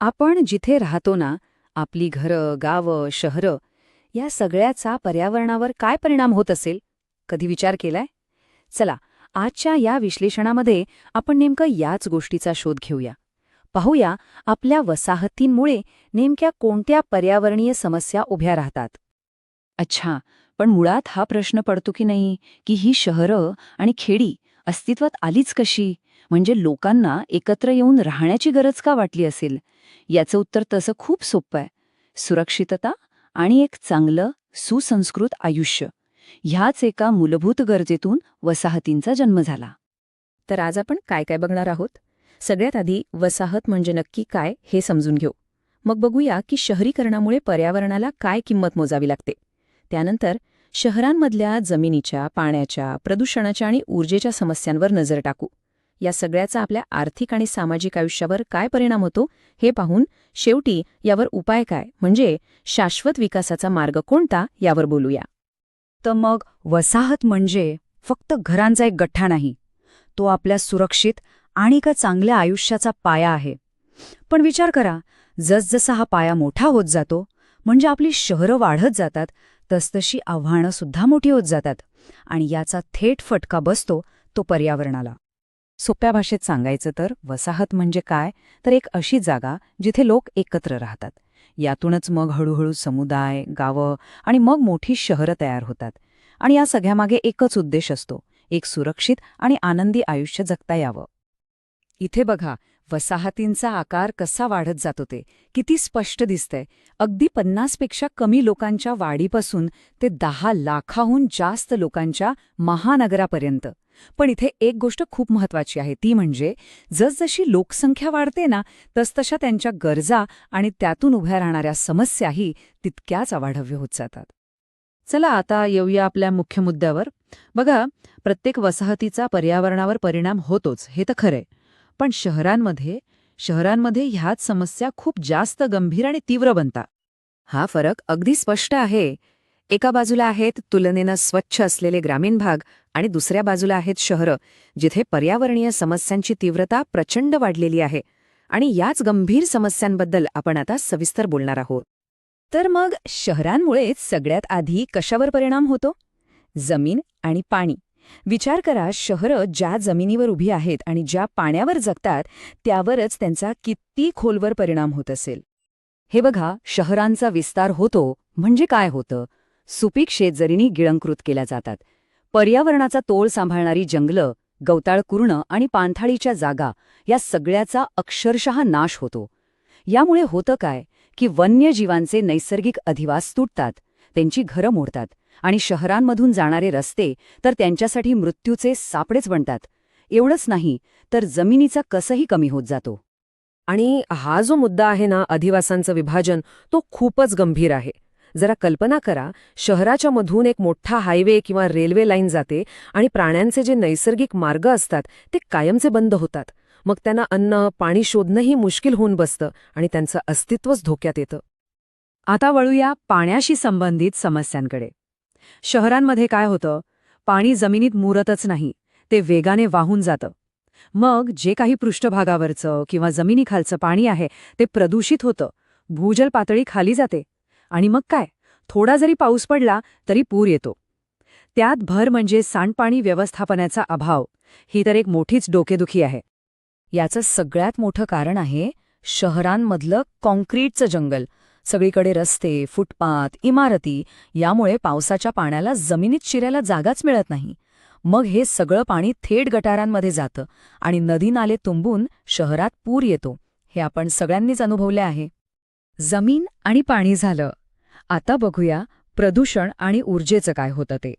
आपण जिथे राहतो ना आपली घरं गावं शहरं या सगळ्याचा पर्यावरणावर काय परिणाम होत असेल? कधी विचार केलाय? चला आजच्या या विश्लेषणामध्ये आपण नेमकं याच गोष्टीचा शोध घेऊया. पाहूया आपल्या वसाहतींमुळे नेमक्या कोणत्या पर्यावरणीय समस्या उभ्या राहतात. अच्छा पण मुळात हा प्रश्न पडतो की नाही की ही शहरं आणि खेडी अस्तित्वात आलीच कशी? म्हणजे लोकांना एकत्र येऊन राहण्याची गरज का वाटली असेल? याचं उत्तर तसं खूप सोपं आहे. सुरक्षितता आणि एक चांगलं सुसंस्कृत आयुष्य. ह्याच एका मूलभूत गरजेतून वसाहतींचा जन्म झाला. तर आज आपण काय काय बघणार आहोत? सगळ्यात आधी वसाहत म्हणजे नक्की काय हे समजून घेऊ. मग बघूया की शहरीकरणामुळे पर्यावरणाला काय किंमत मोजावी लागते. त्यानंतर शहरांमधल्या जमिनीच्या पाण्याच्या प्रदूषणाच्या आणि ऊर्जेच्या समस्यांवर नजर टाकू. या सगळ्याचा आपल्या आर्थिक आणि सामाजिक आयुष्यावर काय परिणाम होतो हे पाहून शेवटी यावर उपाय काय? म्हणजे शाश्वत विकासाचा मार्ग कोणता? यावर बोलूया. तर मग वसाहत म्हणजे फक्त घरांचा एक गठ्ठा नाही. तो आपल्या सुरक्षित आणि का चांगल्या आयुष्याचा पाया आहे. पण विचार करा जसजसा हा पाया मोठा होत जातो म्हणजे आपली शहरं वाढत जातात तसतशी आव्हानं सुद्धा मोठी होत जातात आणि याचा थेट फटका बसतो तो पर्यावरणाला. सोप्या भाषेत सांगायचं तर वसाहत म्हणजे काय? तर एक अशी जागा जिथे लोक एकत्र राहतात. यातूनच मग हळूहळू समुदाय गावं आणि मग मोठी शहरं तयार होतात. आणि या सगळ्यामागे एकच उद्देश असतो. एक सुरक्षित आणि आनंदी आयुष्य जगता यावं. इथे बघा वसाहतींचा आकार कसा वाढत जातो ते. किती स्पष्ट दिसतंय. अगदी पन्नासपेक्षा कमी लोकांच्या वाढीपासून ते दहा लाखाहून जास्त लोकांच्या महानगरापर्यंत. पण इथे एक गोष्ट खूप महत्वाची आहे ती म्हणजे जसजशी लोकसंख्या वाढते ना तसतशा त्यांच्या गरजा आणि त्यातून उभ्या राहणाऱ्या समस्याही तितक्याच अवाढव्य होत जातात. चला आता येऊया आपल्या मुख्य मुद्द्यावर. बघा प्रत्येक वसाहतीचा पर्यावरणावर परिणाम होतोच हे तर खरंय. पण शहरांमध्ये शहरांमध्ये ह्याच समस्या खूप जास्त गंभीर आणि तीव्र बनतात हा फरक अगदी स्पष्ट आहे. एका बाजूला आहेत तुलनेनं स्वच्छ असलेले ग्रामीण भाग आणि दुसऱ्या बाजूला आहेत शहरं जिथे पर्यावरणीय समस्यांची तीव्रता प्रचंड वाढलेली आहे. आणि याच गंभीर समस्यांबद्दल आपण आता सविस्तर बोलणार आहोत. तर मग शहरांमुळेच सगळ्यात आधी कशावर परिणाम होतो? जमीन आणि पाणी. विचार करा शहरं ज्या जमिनीवर उभी आहेत आणि ज्या पाण्यावर जगतात त्यावरच त्यांचा किती खोलवर परिणाम होत असेल. हे बघा शहरांचा विस्तार होतो म्हणजे काय होतं? सुपीक शेतजरीनी गिळंकृत केल्या जातात. पर्यावरणाचा तोल सांभाळणारी जंगलं गवताळ कुर्ण आणि पाणथाळीच्या जागा या सगळ्याचा अक्षरशः नाश होतो. यामुळे होतं काय की वन्यजीवांचे नैसर्गिक अधिवास तुटतात त्यांची घरं मोडतात आणि शहरांमधून जाणारे रस्ते तर त्यांच्यासाठी मृत्यूचे सापडेच बनतात. एवढंच नाही तर जमिनीचा कसही कमी होत जातो. आणि हा जो मुद्दा आहे ना अधिवासांचं विभाजन तो खूपच गंभीर आहे. जरा कल्पना करा शहराच्या मधून एक मोठा हायवे किंवा रेल्वे लाईन जाते आणि प्राण्यांचे जे नैसर्गिक मार्ग असतात ते कायमचे बंद होतात. मग त्यांना अन्न पाणी शोधणंही मुश्किल होऊन बसतं आणि त्यांचं अस्तित्वच धोक्यात येतं. आता वळूया पाण्याशी संबंधित समस्यांकडे. शहरांमध्ये काय होतं? पाणी जमिनीत मुरतच नाही ते वेगाने वाहून जातं. मग जे काही पृष्ठभागावरचं किंवा जमिनीखालचं पाणी आहे ते प्रदूषित होतं. भूजल पातळी खाली जाते. आणि मग काय? थोडा जरी पाऊस पडला तरी पूर येतो. त्यात भर म्हणजे सांडपाणी व्यवस्थापनाचा अभाव. ही तर एक मोठीच डोकेदुखी आहे. याचं सगळ्यात मोठं कारण आहे शहरांमधलं कॉन्क्रीटचं जंगल. सगळीकडे रस्ते फुटपाथ इमारती यामुळे पावसाच्या पाण्याला जमिनीत शिरायला जागाच मिळत नाही. मग हे सगळं पाणी थेट गटारांमध्ये जातं आणि नदी नाले तुंबून शहरात पूर येतो. हे आपण सगळ्यांनीच अनुभवले आहे. जमीन आणि पाणी झालं. आता बघूया प्रदूषण आणि ऊर्जेचं काय होतं ते.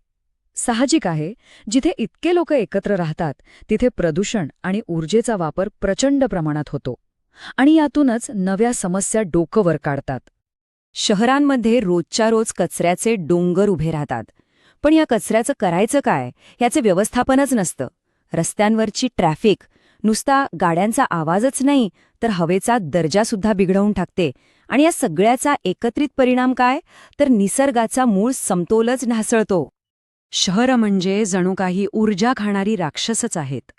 साहजिक आहे जिथे इतके लोक एकत्र राहतात तिथे प्रदूषण आणि ऊर्जेचा वापर प्रचंड प्रमाणात होतो. आणि यातूनच नव्या समस्या डोकंवर काढतात. शहरांमध्ये रोजच्या रोज कचऱ्याचे डोंगर उभे राहतात. पण या कचऱ्याचं करायचं काय याचे व्यवस्थापनच नसतं. रस्त्यांवरची ट्रॅफिक नुसता गाड्यांचा आवाजच नाही तर हवेचा दर्जासुद्धा बिघडवून टाकते आणि या सगळ्याचा एकत्रित परिणाम काय? तर निसर्गाचा मूळ समतोलच ढासळतो. शहरं म्हणजे जणू काही ऊर्जा खाणारी राक्षसच आहेत.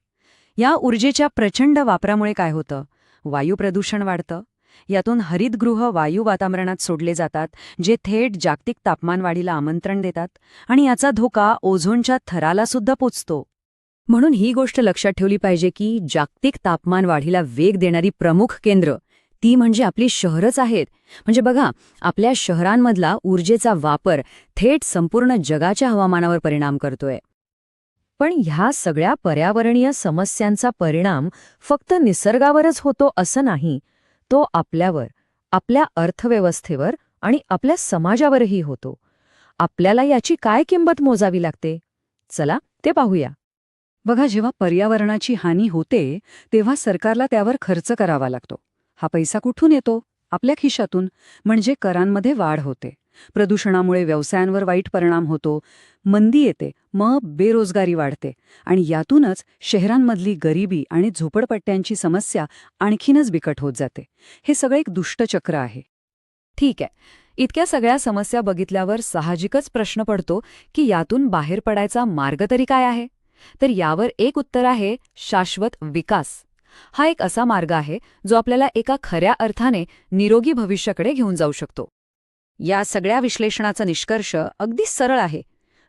या ऊर्जेच्या प्रचंड वापरामुळे काय होतं? वायू प्रदूषण वाढतं. यातून हरितगृह वायू वातावरणात सोडले जातात जे थेट जागतिक तापमानवाढीला आमंत्रण देतात आणि याचा धोका ओझोनच्या थराला सुद्धा पोचतो. म्हणून ही गोष्ट लक्षात ठेवली पाहिजे की जागतिक तापमानवाढीला वेग देणारी प्रमुख केंद्र ती म्हणजे आपली शहरच आहेत. म्हणजे बघा आपल्या शहरांमधला ऊर्जेचा वापर थेट संपूर्ण जगाच्या हवामानावर परिणाम करतोय. पण ह्या सगळ्या पर्यावरणीय समस्यांचा परिणाम फक्त निसर्गावरच होतो असं नाही. तो आपल्यावर आपल्या अर्थव्यवस्थेवर आणि आपल्या समाजावरही होतो. आपल्याला याची काय किंमत मोजावी लागते? चला ते पाहूया. बघा जेव्हा पर्यावरणाची हानी होते तेव्हा सरकारला त्यावर खर्च करावा लागतो. हा पैसा कुठून येतो? आपल्या खिशातून. म्हणजे करांमध्ये वाढ होते. प्रदूषणामुळे व्यवसायांवर वाईट परिणाम होतो. मंदी येते. मग बेरोजगारी वाढते. आणि यातूनच शहरांमधली गरिबी आणि झोपडपट्ट्यांची समस्या आणखीनच बिकट होत जाते. हे सगळं एक दुष्टचक्र आहे. ठीक आहे. इतक्या सगळ्या समस्या बघितल्यावर साहजिकच प्रश्न पडतो की यातून बाहेर पडायचा मार्ग तरी काय आहे? तर यावर एक उत्तर आहे शाश्वत विकास. हा एक असा मार्ग आहे जो आपल्याला एका खऱ्या अर्थाने निरोगी भविष्याकडे घेऊन जाऊ शकतो. या सगळ्या विश्लेषणाचा निष्कर्ष अगदी सरळ आहे.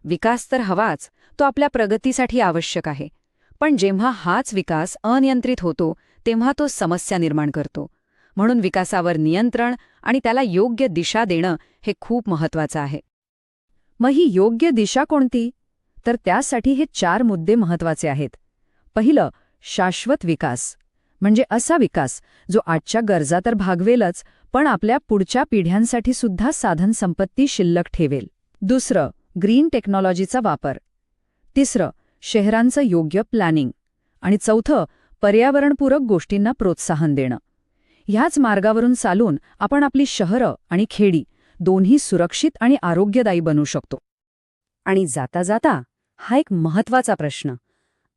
विकास तर हवाच तो आपल्या प्रगतीसाठी आवश्यक आहे. पण जेव्हा हाच विकास अनियंत्रित होतो तेव्हा तो समस्या निर्माण करतो. म्हणून विकासावर नियंत्रण आणि त्याला योग्य दिशा देणं हे खूप महत्वाचं आहे. मग ही योग्य दिशा कोणती? तर त्यासाठी हे चार मुद्दे महत्त्वाचे आहेत. पहिलं शाश्वत विकास. म्हणजे असा विकास जो आजच्या गरजा तर भागवेलच पण आपल्या पुढच्या पिढ्यांसाठी सुद्धा साधनसंपत्ती शिल्लक ठेवेल. दुसरं ग्रीन टेक्नॉलॉजीचा वापर. तिसरं शहरांचं योग्य प्लॅनिंग. आणि चौथं पर्यावरणपूरक गोष्टींना प्रोत्साहन देणं. ह्याच मार्गावरून चालून आपण आपली शहरं आणि खेडी दोन्ही सुरक्षित आणि आरोग्यदायी बनू शकतो. आणि जाता जाता हा एक महत्त्वाचा प्रश्न.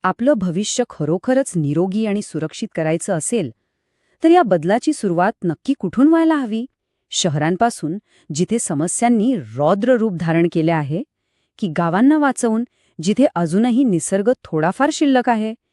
आपलं भविष्य खरोखरच निरोगी आणि सुरक्षित करायचं असेल तर या बदलाची सुरुवात नक्की कुठून व्हायला हवी? शहरांपासून जिथे समस्यांनी रौद्र रूप धारण केले आहे की गावांना वाचवून जिथे अजूनही निसर्ग थोडाफार शिल्लक आहे?